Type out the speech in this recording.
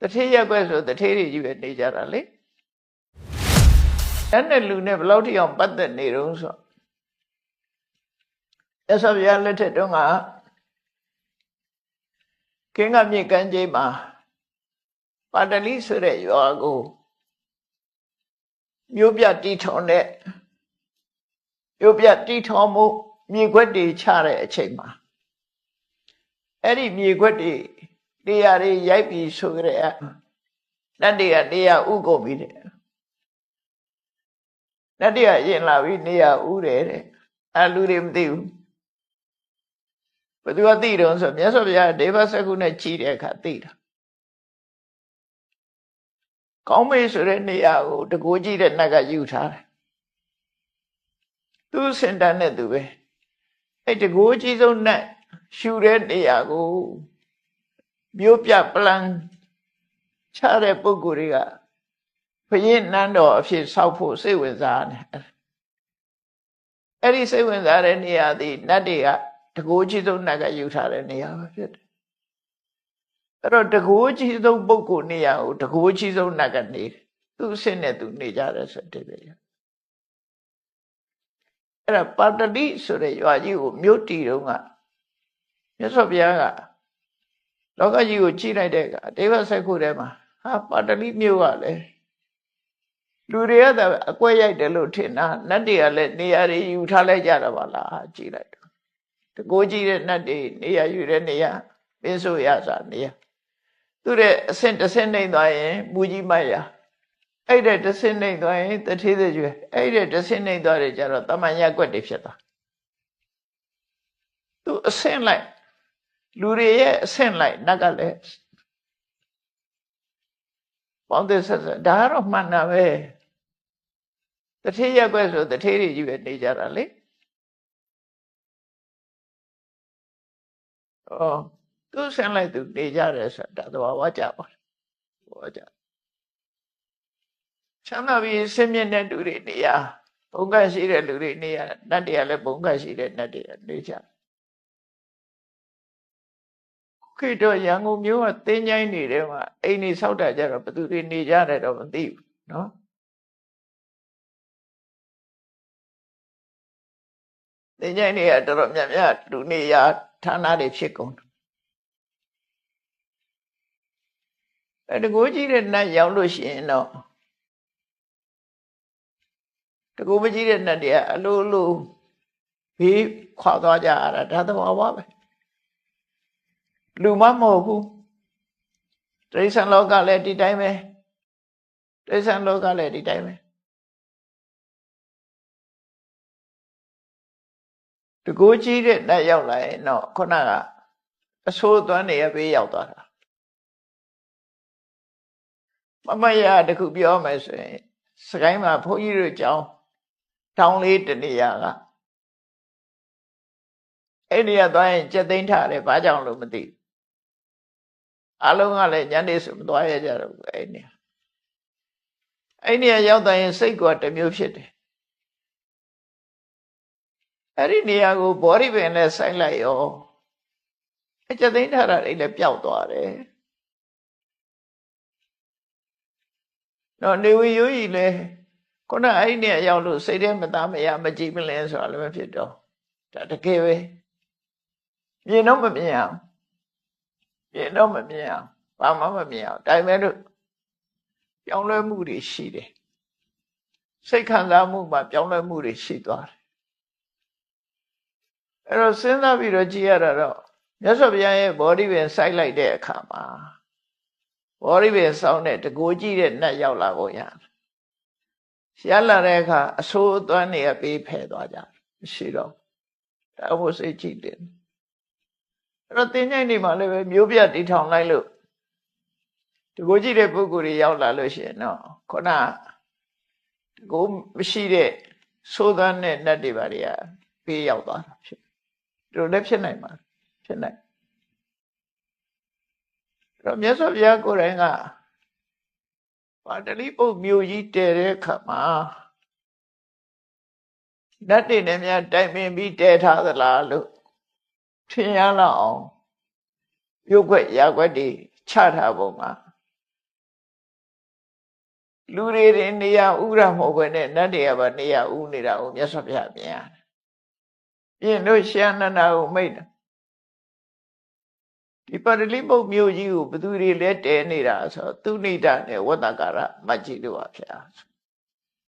တထေးရက်ွက်ဆိုတထေးတွေကြီးပဲနေကြတာလေအဲ့နဲ့လူနဲ့ဘယ်လောက်ထိအောင်ပတ်သက်နေတုံးဆိုရသော်ဗျာလက်ထက်တုန်းကကင်းကမြေကမ်းခြေမှာပါတလိဆိုတဲ့ရွာကိုမြို့ပြတီထောင်တဲ့မြို့ပြတီထောင်မှုမြေခွက်တွေချတဲ့အချိန်မှာအဲ့ဒီမြေခွက်တွေ နေရာတွေရိုက်ပြီးဆိုကြတဲ့လက်တွေကနေရာဥကုန်ပြီးတဲ့လက်တွေကရင်လာပြီးနေရာဥတယ်တဲ့အဲလူတွေမသိဘူးဘယ်သူကသိတုံးဆိုမြတ်စွာဘုရားဒေဝစကုနဲ့ကြီးတဲ့အခါသိတာကောင်းမေးဆိုတဲ့နေရာကိုတကိုးကြီးတဲ့နတ်ကယူထားတယ်သူစင်တန်းနဲ့သူပဲအဲ့တကိုးကြီးဆုံးနတ်ရှူတဲ့နေရာကို မြို့ပြပလန်ချတဲ့ပုဂ္ဂိုလ်တွေကဘုရင်နန်းတော်အဖြစ်ဆောက်ဖို့စိတ်ဝင်စားတယ်အဲ့ဒီစိတ်ဝင်စားတဲ့နေရာသည်နတ်တွေကတကိုးကြီးဆုံးနတ်ကယူထားတဲ့နေရာပဲဖြစ်တယ်အဲ့တော့တကိုးကြီးဆုံးပုဂ္ဂိုလ်နေရာကိုတကိုးကြီးဆုံးနတ်ကနေတယ်သူ့အဆင့်နဲ့သူနေကြတယ်ဆိုတဲ့ပဲအဲ့ဒါပါတလိဆိုတဲ့ရွာကြီးကိုမြို့တီတုံးကမြတ်စွာဘုရားက လောကကြီးကိုကြည့်လိုက်တဲ့အခါဒေဝဆက်ခုထဲမှာဟာပါတလိမြို့ကလည်းလူတွေကသာအကွက်ရိုက်တယ်လို့ထင်တာနတ်တွေကလည်းနေရာတွေယူထားလိုက်ကြတာပါလားကြည့်လိုက်တော့တကိုးကြီးတဲ့နတ်တွေနေရာယူတဲ့နေရာပင်းဆိုရစာနေရာသူတဲ့အဆင့်တစ်ဆင့်နှိမ့်သွားရင်မူကြီးမတ်ရအဲ့တဲ့တစ်ဆင့်နှိမ့်သွားရင်တထေးတဲ့ကျွဲအဲ့တဲ့တစ်ဆင့်နှိမ့်သွားတယ်ကြတော့တမန်ရကွက်တွေဖြစ်သွားသူအဆင့်လိုက် လူတွေရဲ့အဆင့်လိုက်နတ်ကလည်းပေါင်းတဲ့ဆက်ဆက်ဒါကတော့မှန်တာပဲတထေးရက်ွက်ဆိုတထေးတွေကြီးပဲနေကြတာလေဩသူဆင်းလိုက်သူနေကြတယ်ဆိုတာသဘာဝကြပါသဘာဝကြချမ်းသာပြီးဆင်းမြင့်တဲ့လူတွေနေရဘုံကရှိတဲ့လူတွေနေရနတ်တွေကလည်းဘုံကရှိတဲ့နတ်တွေနေကြ ခေတ္တရန်ကုန်မြို့ကတင်းချိုင်းနေတဲ့မှာအိမ်နေဆောက်တာကြတော့ဘသူတွေနေကြတယ်တော့မသိဘူးနော်တင်းချိုင်းတွေကတော်တော်များများလူနေရဌာနတွေဖြစ်ကုန်တယ်အဲတကိုးကြီးတဲ့နတ်ရောက်လို့ရှိရင်တော့တကူမကြီးတဲ့နတ်တွေကအလိုလိုဘေးခွာသွားကြရတာဒါသဘာဝပဲ လူမမဟုတ်ဘူးတိရစ္ဆာန်လောကလည်းဒီတိုင်းပဲတိရစ္ဆာန်လောကလည်းဒီတိုင်းပဲတကူကြီးတဲ့နတ်ရောက်လာရင်တော့ခုနကအဆိုးသွမ်းနေရဘေးရောက်သွားတာမမရတခုပြောမယ်ဆိုရင်စကိုင်းမှာဘုန်းကြီးတို့ကြောင်းတောင်းလေးတနေရာကအဲ့ဒီကသွားရင်ကြက်သိမ်းထားတယ်ဘာကြောင့်လို့မသိ အလုံးကလည်းညနေဆိုမသွားရကြတော့ဘူးအဲ့ဒီအဲ့ဒီရောက်သွားရင်စိတ်ကတစ်မျိုးဖြစ်တယ်အဲ့ဒီနေရာကိုဘောဓိပင်နဲ့ဆိုင်လိုက်ရောအကြက်သိမ်းထားတာတွေလည်းပျောက်သွားတယ်တော့နေဝီရိုးကြီးလည်းခုနအဲ့ဒီနေရာရောက်လို့စိတ်ထဲမသားမရမကြည်မလင်းဆိုတာလည်းမဖြစ်တော့ဒါတကယ်ပဲမြင်တော့မမြင်အောင် မြင်တော့မမြင်အောင်ဘာမှမမြင်အောင်ဒါပေမဲ့လို့ပြောင်းလဲမှုတွေရှိတယ်စိတ်ခံစားမှုမှာပြောင်းလဲမှုတွေရှိသွားတယ်အဲ့တော့စဉ်းစားပြီးတော့ကြည့်ရတာတော့မြတ်စွာဘုရားရဲ့ body ပင်စိုက်လိုက်တဲ့အခါမှာ body ပင်စောင်းတဲ့တကိုးကြည့်တဲ့နတ်ရောက်လာဖို့ရတယ်ရလာတဲ့အခါအဆိုးအသွမ်းတွေကပေးဖယ်သွားကြတယ်မရှိတော့ဒါဘုစိတ်ကြည့်တယ် အဲ့တော့တင်းញိုင်းနေမှာလည်းပဲမျိုးပြတီထောင်လိုက်လို့တကိုးကြည့်တဲ့ပုဂ္ဂိုလ်တွေရောက်လာလို့ရှိရင်တော့ခုနတကိုးမရှိတဲ့ဆိုးသွမ်းတဲ့နတ်တွေပါတွေကပေးရောက်သွားတာဖြစ်ဒီလိုလည်းဖြစ်နိုင်ပါဖြစ်နိုင်အဲ့တော့မြတ်စွာဘုရားကိုယ်တိုင်ကပါတလိပုတ်မြို့ကြီးတည်တဲ့အခါမှာနတ်တွေနဲ့များတိုင်ပင်ပြီးတည်ထားသလားလို့ ထင်ရလောက်အောင်ရုပ်ွက်ရာွက်တွေချထားပုံမှာလူတွေတွေနေရာဥရမဟုတ်ဘဲနဲ့နတ်တွေကပါနေရာဥနေတာကိုမြတ်စွာဘုရားမြင်ရတယ်ပြင်တို့ရှမ်းနန္ဒာကိုမိတ်တယ်ဒီပါရလိပုတ်မြို့ကြီးကိုဘသူတွေလဲတဲနေတာဆိုသူနိဒနဲ့ဝတ္တကာရမတ်ကြီးတို့ပါဗျာ